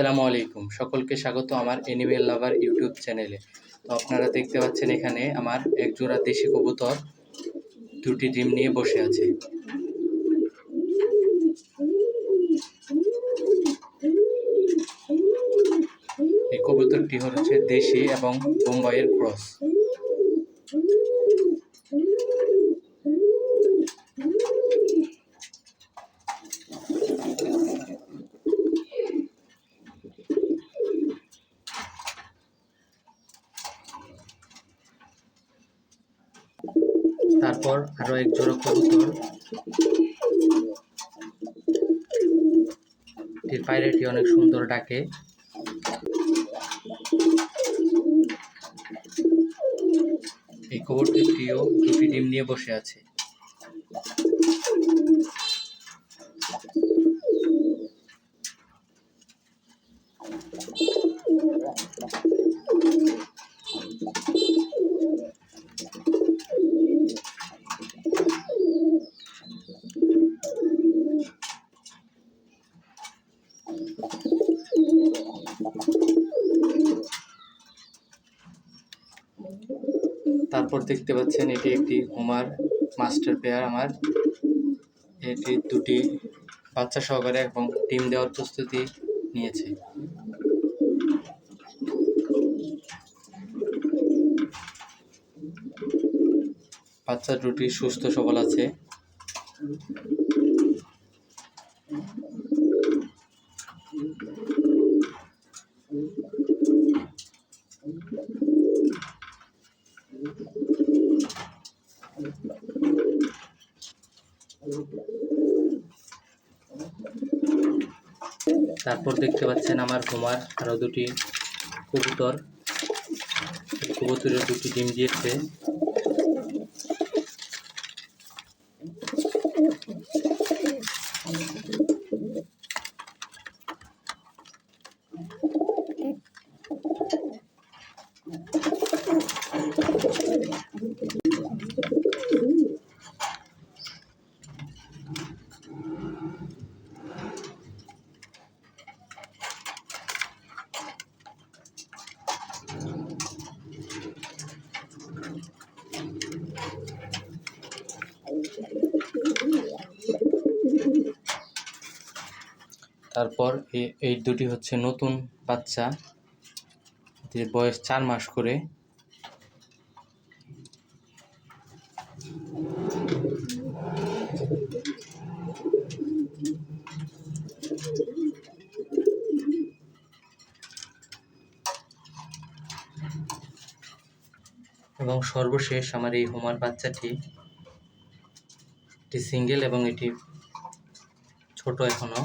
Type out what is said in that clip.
আসসালামু আলাইকুম। সকলকে স্বাগত আমার এনিমেল লাভার ইউটিউব চ্যানেলে তো আপনারা দেখতে পাচ্ছেন এখানে আমার এক জোড়া দেশি কবুতর দুটি ডিম নিয়ে বসে আছে। এই কবুতরটি হচ্ছে দেশি এবং বোম্বাইয়ের ক্রস। তারপর আরও এক জোড়া কবুতর। এর পায়রাটি অনেক সুন্দর ডাকে। এই কবুতরটিও দুটি ডিম নিয়ে বসে আছে। তারপর দেখতে পাচ্ছেন এটি একটি হোমার মাস্টার পেয়ার আমার। এটি দুটি বাচ্চা সহকারে এবং ডিম দেওয়ার প্রস্তুতি নিয়েছে। বাচ্চা দুটি সুস্থ সবল আছে। তারপর দেখতে পাচ্ছেন আমার হোমার আরও দুটি কবুতর। কবুতরের দুটি ডিম দিয়েছে। তারপর এই দুটি হচ্ছে নতুন বাচ্চা যে বয়স চার মাস করে। এবং সর্বশেষ আমার এই হোমার বাচ্চাটি এটি সিঙ্গেল এবং এটি ছোট এখনও।